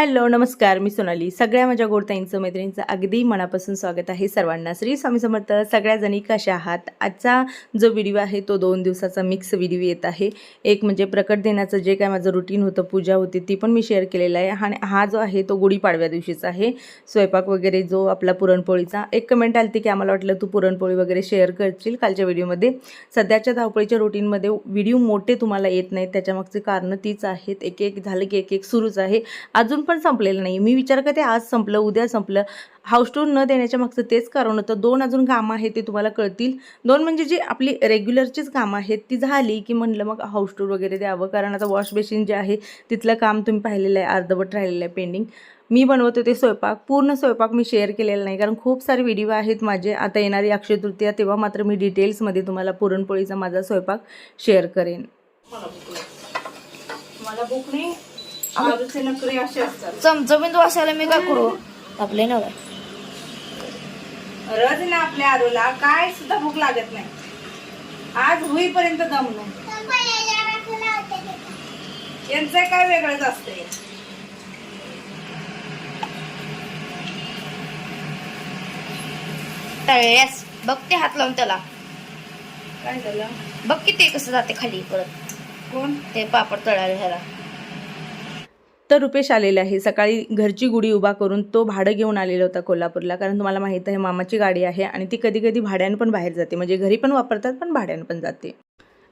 Hello नमस्कार. मी सोनाली. सगळ्या माझ्या गोडताईंचं मैत्रिणींचं अगदी मनापासून स्वागत आहे सर्वांना. श्री स्वामी समर्थ सगळ्याजणी कशा आहात? आजचा जो व्हिडिओ आहे तो दोन दिवसाचा मिक्स व्हिडिओ येत आहे. एक म्हणजे प्रकट देण्याचं जे काय माझं रुटीन होतं पूजा होती ती पण मी शेअर केलेलं आहे. आणि हा जो आहे तो गुढीपाडव्या दिवशीचा आहे. स्वयंपाक वगैरे जो आपला पुरणपोळीचा एक कमेंट आली की आम्हाला वाटलं तू पुरणपोळी वगैरे शेअर करशील कालच्या व्हिडिओमध्ये सध्याच्या धावपळीच्या रुटीनमध्ये व्हिडिओ मोठे तुम्हाला येत नाहीत. त्याच्यामागचे कारणं तीच आहेत. एक एक झालं की एक एक सुरूच आहे. अजून पण संपलेलं नाही मी विचार करते आज संपलं उद्या संपलं. हाऊस टूर न देण्याच्या मागचं तेच कारण होतं. दोन अजून कामं आहेत ते तुम्हाला कळतील. दोन म्हणजे जी आपली रेग्युलरचीच कामं आहेत ती झाली की म्हणलं मग हाऊस टूर वगैरे द्यावं. कारण आता वॉश बेसिन जे आहे तिथलं काम तुम्ही पाहिलेलं आहे अर्धवट राहिलेलं आहे पेंडिंग मी बनवत होते स्वयंपाक. पूर्ण स्वयंपाक मी शेअर केलेला नाही. कारण खूप सारे व्हिडिओ आहेत माझे. आता येणारी अक्षय तृतीया तेव्हा मात्र मी डिटेल्समध्ये तुम्हाला पुरणपोळीचा माझा स्वयंपाक शेअर करेन. मला भूक नाही. आलूचे नखरे असे असतात चमचमीत वासायला मी काय करू? आपले नव्हे रज ना आपल्या आरूला काय सुद्धा भूक लागत नाही. आज होईपर्यंत दम नाही. यांचं काय वेगळंच असतंय. तळल्यास बघ ते हात लावून त्याला. काय झालं? बघ की ते कसं जाते खाली परत. कोण? ते पापड तळायला ह्याला. तर रुपेश आलेले आहे. सकाळी घरची गुढी उभा करून तो भाडं घेऊन आलेला होता कोल्हापूरला. कारण तुम्हाला माहीत आहे मामाची गाडी आहे आणि ती कधी कधी भाड्यानं पण बाहेर जाते. म्हणजे घरी पण वापरतात पण भाड्यानं पण जाते.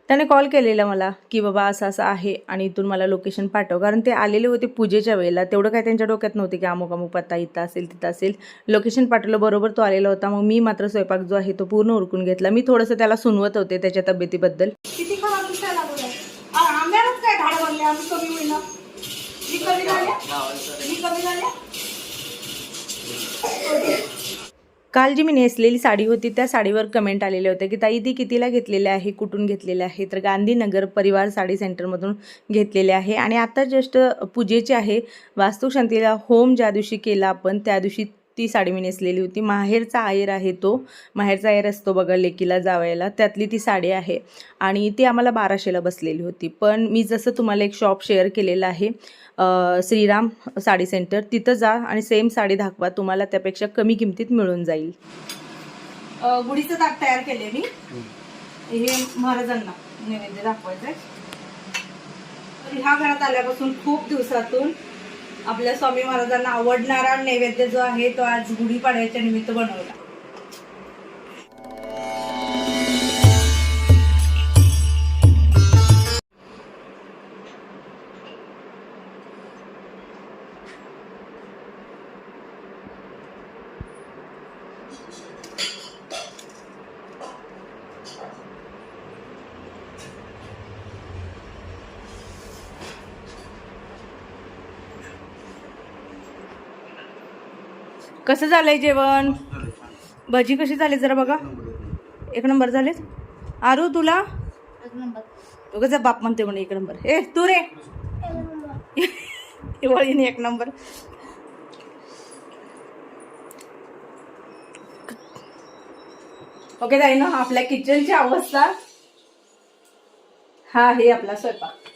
त्याने कॉल केलेला मला की बाबा असं असं आहे आणि इथून मला लोकेशन पाठव. कारण ते आलेले होते पूजेच्या वेळेला. तेवढं काय त्यांच्या डोक्यात नव्हते की अमुक अमुक पत्ता इथं असेल तिथं असेल. लोकेशन पाठवलं बरोबर तो आलेला होता. मग मी मात्र स्वयंपाक जो आहे तो पूर्ण उरकून घेतला. मी थोडंसं त्याला सुनवत होते त्याच्या तब्येतीबद्दल. किती खराब कमी झाल्या मी कमी झाल्या काल जी मी नेसलेली साडी होती त्या साडीवर कमेंट आलेले होते की ताई ती कितीला घेतलेली आहे? कुठून घेतलेले आहे? तर गांधीनगर परिवार साडी सेंटरमधून घेतलेले आहे. आणि आता जस्ट पूजेची आहे. वास्तुशांतीला होम ज्या दिवशी केला आपण त्या दिवशी ती साडी मी नेसलेली होती. माहेरचा आयर आहे तो. माहेरचा आयर असतो बघा लेकीला जावायला. त्यातली ती साडी आहे. आणि ती आम्हाला बाराशेला बसलेली होती. पण मी जसं तुम्हाला एक शॉप शेअर केलेलं आहे श्रीराम साडी सेंटर तिथं जा आणि सेम साडी दाखवा. तुम्हाला त्यापेक्षा कमी किमतीत मिळून जाईल. गुढीचं ताट तयार केले मी. हे महाराजांना नैवेद्य दाखवायचंय. तर ह्या घरात आल्यापासून खूप दिवसातून आपल्या स्वामी महाराजांना आवडणारा नैवेद्य जो आहे तो आज गुढीपाड्याच्या निमित्त बनवला. कसं झालंय जेवण? भजी कशी झाली जरा बघा. एक नंबर झाले. आरू तुला? उगाच बाप म्हणते म्हणे एक नंबर. ए तू रे. वळीने एक नंबर. ओके ताई ना आपल्या किचनची अवस्था. हा आहे आपला स्वयंपाक.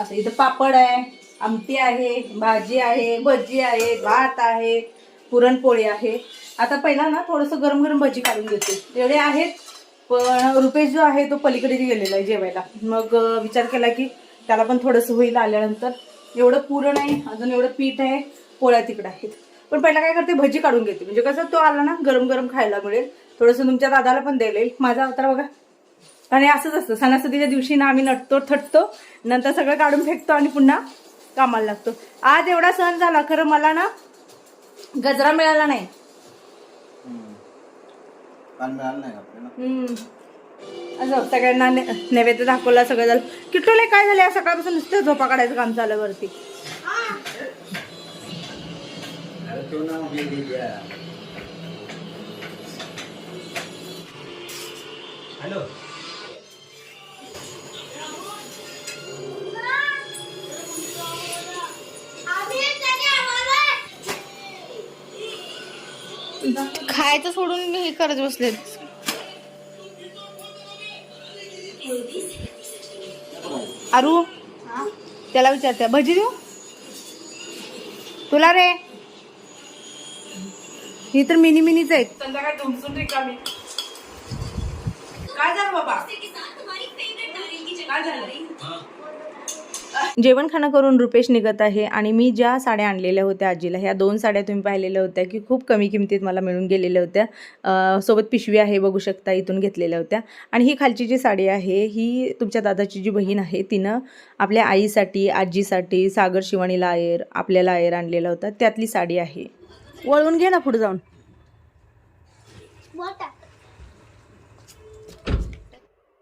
असं इथं पापड आहे आमटी आहे भाजी आहे भजी आहे भात आहे. पुरणपोळी आहे. आता पहिला ना थोडंसं गरम गरम भजी काढून घेते. एवढे आहेत पण रुपेश जो आहे तो पलीकडे गेलेला आहे जेवायला. मग विचार केला की त्याला पण थोडंसं होईल आल्यानंतर. एवढं पुरण आहे अजून एवढं पीठ आहे पोळ्या तिकडं आहेत. पण पहिला काय करते भजी काढून घेते. म्हणजे कसं तो आला ना गरम गरम खायला मिळेल. थोडंसं तुमच्या दादाला पण द्यायला येईल. माझा अवतार बघा. आणि असंच असतं. सणासुदीच्या दिवशी ना आम्ही नटतो थटतो. नंतर सगळं काढून फेकतो आणि पुन्हा कामाला लागतो. आज एवढा सण झाला खरं मला ना गजरा मिळाला नाही. काल मिळालं नाही आपल्याला. हम्म. असं सगळ्यांना ने- नैवेद्य दाखवला सगळं झालं. किटोले काय झाले? आज सकाळपासून नुसतं झोपा काढायचं काम चालू आहे वरती. अरे तो ना हे दे द्या हॅलो. खायचं सोडून मी हे करत बसले. आरू त्याला विचारते भजी देऊ? तुला रे. ही तर मिनी मिनीच आहे संध्याकाळी धुमसून रिकामी. काय झालं बाबा? काय झालं? जेवण खाणं करून रुपेश निघत आहे आणि मी ज्या साड्या आणलेल्या होत्या आजीला ह्या दोन साड्या तुम्ही पाहिलेल्या होत्या की खूप कमी किमतीत मला मिळून गेलेल्या होत्या. सोबत पिशवी आहे बघू शकता इथून घेतलेल्या होत्या. आणि ही खालची जी साडी आहे ही तुमच्या दादाची जी बहीण आहे तिनं आपल्या आईसाठी आजीसाठी सागर शिवाणीला आयर आपल्याला आयर आणलेला होता. त्यातली साडी आहे. वळून घे ना पुढे जाऊन.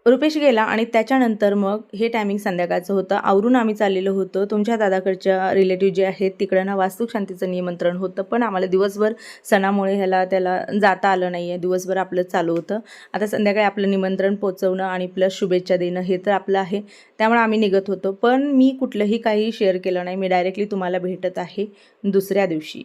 रुपेश गेला आणि त्याच्यानंतर मग हे टायमिंग संध्याकाळचं होतं. आवरून आम्ही चाललेलो होतो. तुमच्या दादाकडच्या रिलेटिव्ह जे आहेत तिकडं ना वास्तुक शांतीचं निमंत्रण होतं. पण आम्हाला दिवसभर सणामुळे ह्याला त्याला जाता आलं नाही आहे दिवसभर आपलं चालू होतं. आता संध्याकाळी आपलं निमंत्रण पोचवणं आणि प्लस शुभेच्छा देणं हे तर आपलं आहे. त्यामुळे आम्ही निघत होतो. पण मी कुठलंही काही शेअर केलं नाही. मी डायरेक्टली तुम्हाला भेटत आहे दुसऱ्या दिवशी.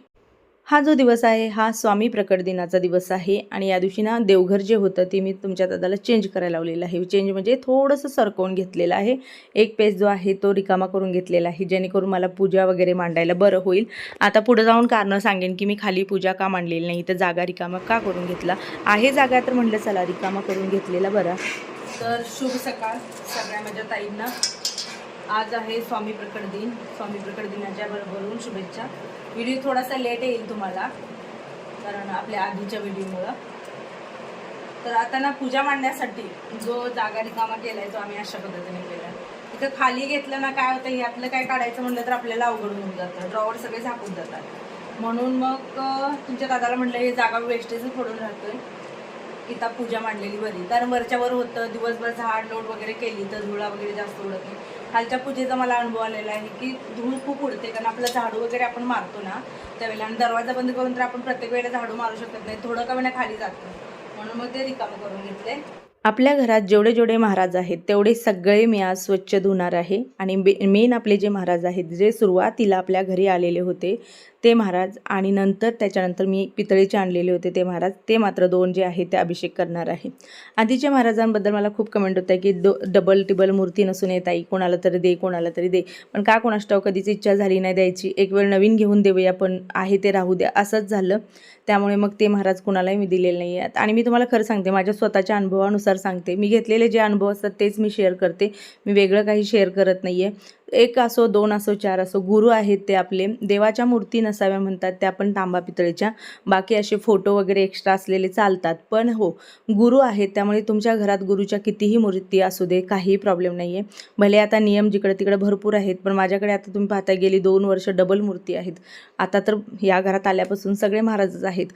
हा जो दिवस आहे हा स्वामी प्रकट दिनाचा दिवस आहे आणि या दिवशी ना देवघर जे होतं ते मी तुमच्या दादाला चेंज करायला लावलेलं आहे. चेंज म्हणजे थोडंसं सरकवून घेतलेलं आहे. एक पेज जो आहे तो रिकामा करून घेतलेला आहे जेणेकरून मला पूजा वगैरे मांडायला बरं होईल. आता पुढे जाऊन कारणं सांगेन की मी खाली पूजा का मांडलेली नाही तर जागा रिकामा का करून घेतला? आहे जागा तर म्हटलं चला रिकामा करून घेतलेला बरा. तर शुभ सकाळ सगळ्या माझ्या ताईंना. आज आहे स्वामी प्रकट दिन. स्वामी प्रकट दिनाच्या बरोबरून शुभेच्छा. व्हिडिओ थोडासा लेट येईल तुम्हाला कारण आपल्या आधीच्या व्हिडिओमुळं तर आता ना पूजा मांडण्यासाठी जो जागा रिकामा केला आहे तो आम्ही अशा पद्धतीने केला तिथं खाली घेतलं ना काय होतं यातलं काय काढायचं म्हणलं तर आपल्याला अवघड होऊन जातं. ड्रॉवर सगळे झाकून जातात. म्हणून मग तुमच्या दादाला म्हटलं हे जागा वेस्टेजच पडून राहतोय. इथं पूजा मांडलेली बरी. कारण वरच्यावर होतं दिवसभर झाड लोट वगैरे केली तर धुळा वगैरे जास्त उडत नाही. खालच्या पूजेचा मला अनुभव आलेला आहे की धूळ खूप उडते कारण आपलं झाडू वगैरे आपण मारतो ना त्यावेळेला. आणि दरवाजा बंद करून तर आपण प्रत्येक वेळेला झाडू मारू शकत नाही. थोडं का वेळा खाली जातं. म्हणून मग ते रिकामं करून घेतले. आपल्या घरात जेवढे जेवढे महाराज आहेत तेवढे सगळे मी आज स्वच्छ धुणार आहे. आणि मेन आपले जे महाराज आहेत जे सुरुवातीला आपल्या घरी आलेले होते ते महाराज आणि नंतर त्याच्यानंतर मी पितळेचे आणलेले होते ते महाराज. ते मात्र दोन जे आहे ते अभिषेक करणार आहे. आधीच्या महाराजांबद्दल मला खूप कमेंट होतं की दो डबल टिबल मूर्ती नसून येत आई कोणाला तरी दे कोणाला तरी दे. पण का कोणाष्टाव कधीच इच्छा झाली नाही द्यायची. एक वेळ नवीन घेऊन देऊया पण आहे ते राहू द्या. असंच झालं. त्यामुळे मग ते महाराज कोणालाही मी दिलेले नाही आहेत. आणि मी तुम्हाला खरं सांगते माझ्या स्वतःच्या अनुभवानुसार सांगते. मी घेतलेले जे अनुभव असतात तेच मी शेअर करते. मी वेगळं काही शेअर करत नाही आहे एक असो दोन असो चार असो गुरु आहेत ते आपले. देवाच्या मूर्ती नसाव्या म्हणतात त्या पण तांबा पितळेच्या. बाकी असे फोटो वगैरे एक्स्ट्रा असलेले चालतात. पण हो गुरु आहेत त्यामुळे तुमच्या घरात गुरुच्या कितीही मूर्ती असू दे काहीही प्रॉब्लेम नाही आहे भले आता नियम जिकडे तिकडे भरपूर आहेत पण माझ्याकडे आता तुम्ही पाहता गेली दोन वर्ष डबल मूर्ती आहेत. आता तर या घरात आल्यापासून सगळे महाराजच आहेत.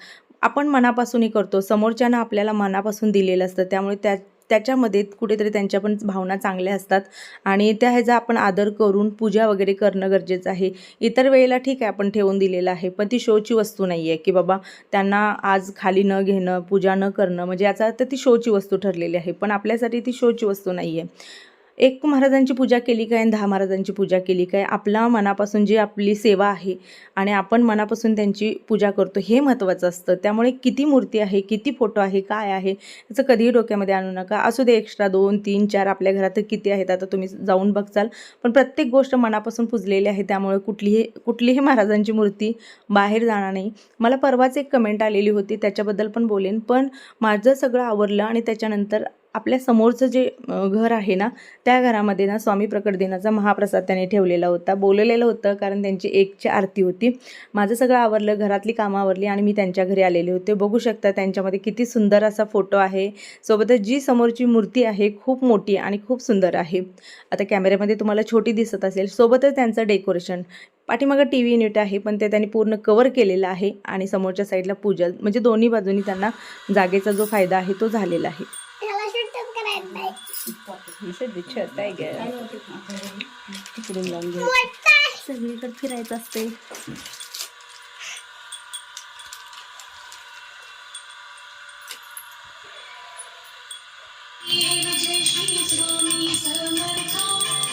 आपण मनापासूनही करतो. समोरच्यानं आपल्याला मनापासून दिलेलं असतं. त्यामुळे त्या त्याच्यामध्ये कुठेतरी त्यांच्या पण भावना चांगल्या असतात. आणि त्या ह्याचा आपण आदर करून पूजा वगैरे करणं गरजेचं आहे. इतर वेळेला ठीक आहे आपण ठेवून दिलेलं आहे. पण ती शोची वस्तू नाही आहे की बाबा त्यांना आज खाली न घेणं पूजा न करणं म्हणजे याचा अर्थ ती शोची वस्तू ठरलेली आहे. पण आपल्यासाठी ती शोची वस्तू नाही आहे. एक महाराजांची पूजा केली काय आणि दहा महाराजांची पूजा केली काय आपला मनापासून जी आपली सेवा आहे आणि आपण मनापासून त्यांची पूजा करतो हे महत्त्वाचं असतं. त्यामुळे किती मूर्ती आहे किती फोटो आहे काय आहे याचं कधीही डोक्यामध्ये आणू नका. असू दे एक्स्ट्रा दोन तीन चार आपल्या घरात किती आहेत आता तुम्ही जाऊन बघचाल. पण प्रत्येक गोष्ट मनापासून पुजलेली आहे त्यामुळे कुठलीही कुठलीही महाराजांची मूर्ती बाहेर जाणार नाही. मला परवाच एक कमेंट आलेली होती त्याच्याबद्दल पण बोलेन. पण माझं सगळं आवरलं आणि त्याच्यानंतर आपल्या समोरचं जे घर आहे ना त्या घरामध्ये ना स्वामी प्रकट दिनाचा महाप्रसाद त्याने ठेवलेला होता. बोललेलं होतं कारण त्यांची एकची आरती होती. माझं सगळं आवरलं घरातली कामं आवरली आणि मी त्यांच्या घरी आलेले होते. बघू शकता त्यांच्यामध्ये किती सुंदर असा फोटो आहे. सोबतच जी समोरची मूर्ती आहे खूप मोठी आणि खूप सुंदर आहे. आता कॅमेऱ्यामध्ये तुम्हाला छोटी दिसत असेल. सोबतच त्यांचं डेकोरेशन. पाठीमागं टी व्ही युनिट आहे पण ते त्यांनी पूर्ण कवर केलेलं आहे आणि समोरच्या साईडला पूजा म्हणजे दोन्ही बाजूनी त्यांना जागेचा जो फायदा आहे तो झालेला आहे. भीषण रिक्षा काय घ्या तिकडून जाऊन घ्या सगळीकडे फिरायचं असते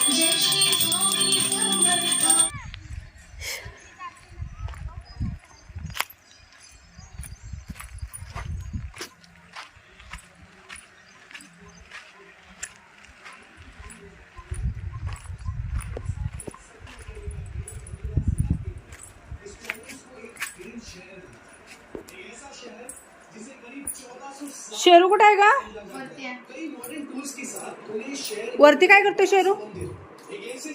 जय श्री स्वामी समर्थ कुठं आहे का वरती काय करतो शेरू?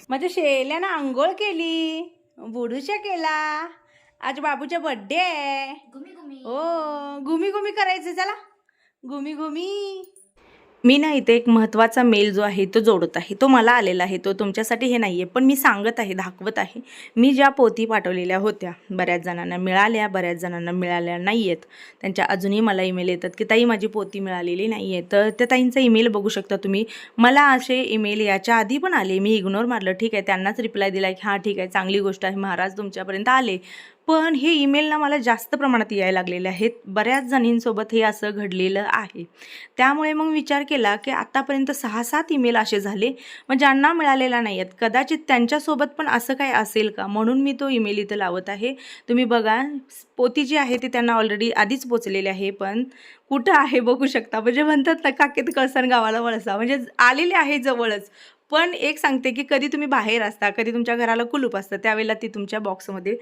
माझ्या शेल्यानं आंघोळ केली बुडूशा केला आज बाबूचा बर्थडे आहे. हो घुमी घुमी करायचं चला. घुमी घुमी. मी ना इथे एक महत्त्वाचा मेल जो आहे तो जोडत आहे. तो मला आलेला आहे. तो तुमच्यासाठी हे नाही आहे पण मी सांगत आहे दाखवत आहे. मी ज्या पोथी पाठवलेल्या होत्या बऱ्याच जणांना मिळाल्या बऱ्याच जणांना मिळाल्या नाही आहेत त्यांच्या अजूनही मला ईमेल येतात की ताई माझी पोथी मिळालेली नाही आहे तर त्या ताईंचा ईमेल बघू शकता तुम्ही. मला असे ईमेल याच्या आधी पण आले. मी इग्नोर मारलं. ठीक आहे त्यांनाच रिप्लाय दिला की हां ठीक आहे चांगली गोष्ट आहे. महाराज तुमच्यापर्यंत आले. पण हे ईमेल ना मला जास्त प्रमाणात यायला लागलेले आहेत. बऱ्याच जणींसोबत हे असं घडलेलं आहे. त्यामुळे मग विचार केला की आतापर्यंत सहा सात ईमेल असे झाले मग ज्यांना मिळालेला नाही आहेत कदाचित त्यांच्यासोबत पण असं काय असेल का? म्हणून मी तो ईमेल इथं लावत आहे. तुम्ही बघा पोती जी आहे ती त्यांना ऑलरेडी आधीच पोचलेली आहे पण कुठं आहे बघू शकता? म्हणजे म्हणतात ना काकेत कळसण गावाला वळसा. म्हणजे आलेले आहे जवळच. पण एक सांगते की कधी तुम्ही बाहेर असता कधी तुमच्या घराला कुलूप असतं त्यावेळेला ती तुमच्या बॉक्समध्ये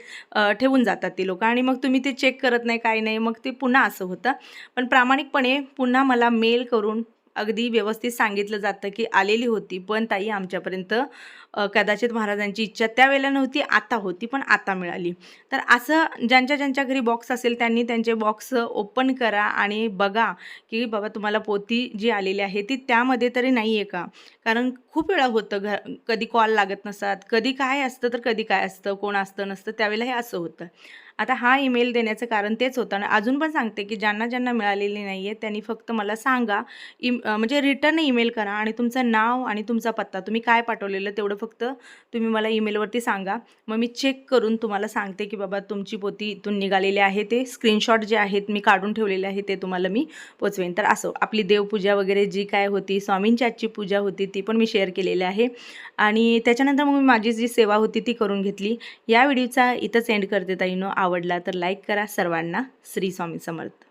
ठेवून जातात ती लोक. आणि मग तुम्ही ते चेक करत नाही काय नाही मग ते पुन्हा असं होतं. पण प्रामाणिकपणे पुन्हा मला मेल करून अगदी व्यवस्थित सांगितलं जातं की आलेली होती पण ताई आमच्यापर्यंत कदाचित महाराजांची इच्छा त्यावेळेला नव्हती आता होती पण आता मिळाली. तर असं ज्यांच्या ज्यांच्या घरी बॉक्स असेल त्यांनी त्यांचे बॉक्स ओपन करा आणि बघा की बाबा तुम्हाला पोती जी आलेली आहे ती त्यामध्ये तरी नाही आहे का? कारण खूप वेळा होतं घ कधी कॉल लागत नसतात कधी काय असतं तर कधी काय असतं कोण असतं नसतं त्यावेळेला हे असं होतं. आता हा ईमेल देण्याचं कारण तेच होतं. आणि अजून पण सांगते की ज्यांना ज्यांना मिळालेली नाही आहे त्यांनी फक्त मला सांगा. इम म्हणजे रिटर्न ईमेल करा आणि तुमचं नाव आणि तुमचा पत्ता तुम्ही काय पाठवलेलं तेवढं फक्त तुम्ही मला ईमेलवरती सांगा. मग मी चेक करून तुम्हाला सांगते की बाबा तुमची पोती इथून निघालेली आहे ते. स्क्रीनशॉट जे आहेत मी काढून ठेवलेले आहे ते तुम्हाला मी पोचवेन. तर असो आपली देवपूजा वगैरे जी काय होती स्वामींची आजची पूजा होती ती पण मी शेअर केलेली आहे. आणि त्याच्यानंतर मग मी माझी जी सेवा होती ती करून घेतली. या व्हिडिओचा इथंच एंड करते ताईनो आवडला तर लाईक करा सर्वांना. श्री स्वामी समर्थ.